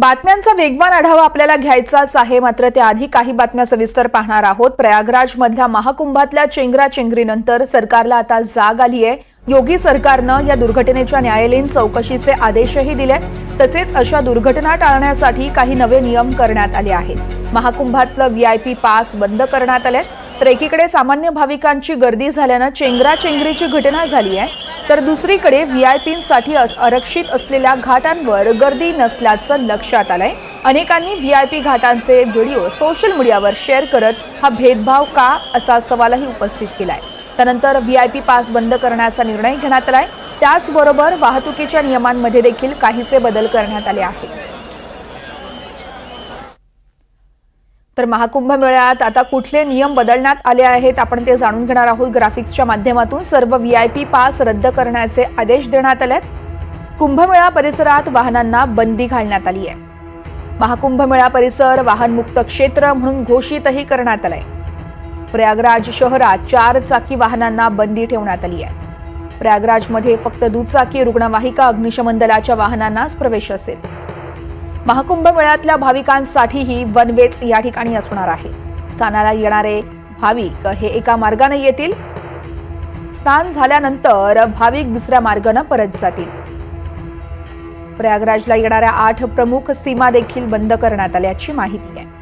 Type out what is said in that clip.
बातम्यांचा वेगवान आढावा आपल्याला घ्यायचाच आहे. मात्र त्याआधी काही बातम्या सविस्तर पाहणार आहोत. प्रयागराज मधल्या महाकुंभातल्या चेंगरा चेंगरीनंतर सरकारला आता जाग आली आहे योगी सरकारनं या दुर्घटनेच्या न्यायालयीन चौकशीचे आदेशही दिले. तसेच अशा दुर्घटना टाळण्यासाठी काही नवे नियम करण्यात आले आहेत. महाकुंभातलं व्हीआयपी पास बंद करण्यात आले तर एकीकडे सामान्य भाविकांची गर्दी झाल्यानं चेंगरा चेंगरीची घटना झाली आहे तर दुसरीकडे व्हीआयपींसाठी आरक्षित असलेल्या घाटांवर गर्दी नसल्याचं लक्षात आलंय. अनेकांनी व्हीआयपी घाटांचे व्हिडिओ सोशल मीडियावर शेअर करत हा भेदभाव का असा सवालही उपस्थित केलाय. त्यानंतर व्हीआयपी पास बंद करण्याचा निर्णय घेण्यात आलाय. त्याचबरोबर वाहतुकीच्या नियमांमध्ये देखील काहीसे बदल करण्यात आले आहेत. तर महाकुंभ मेळ्यात आता कुठले नियम बदलण्यात आले आहेत आपण ते जाणून घेणार आहोत ग्राफिक्सच्या माध्यमातून. सर्व व्ही आय पी पास रद्द करण्याचे आदेश देण्यात आले आहेत कुंभमेळा परिसरात वाहनांना बंदी घालण्यात आली आहे. महाकुंभमेळा परिसर वाहनमुक्त क्षेत्र म्हणून घोषितही करण्यात आलंय. प्रयागराज शहरात चार चाकी वाहनांना बंदी ठेवण्यात आली आहे. प्रयागराजमध्ये फक्त दुचाकी रुग्णवाहिका अग्निशमन दलाच्या वाहनांनाच प्रवेश असेल. महाकुंभ मेळ्यातल्या भाविकांसाठीही वन वेच या ठिकाणी असणार आहे. स्थानाला येणारे भाविक हे एका मार्गाने येतील. स्नान झाल्यानंतर भाविक दुसऱ्या मार्गानं परत जातील. प्रयागराजला येणाऱ्या आठ प्रमुख सीमा देखील बंद करण्यात आल्याची माहिती आहे.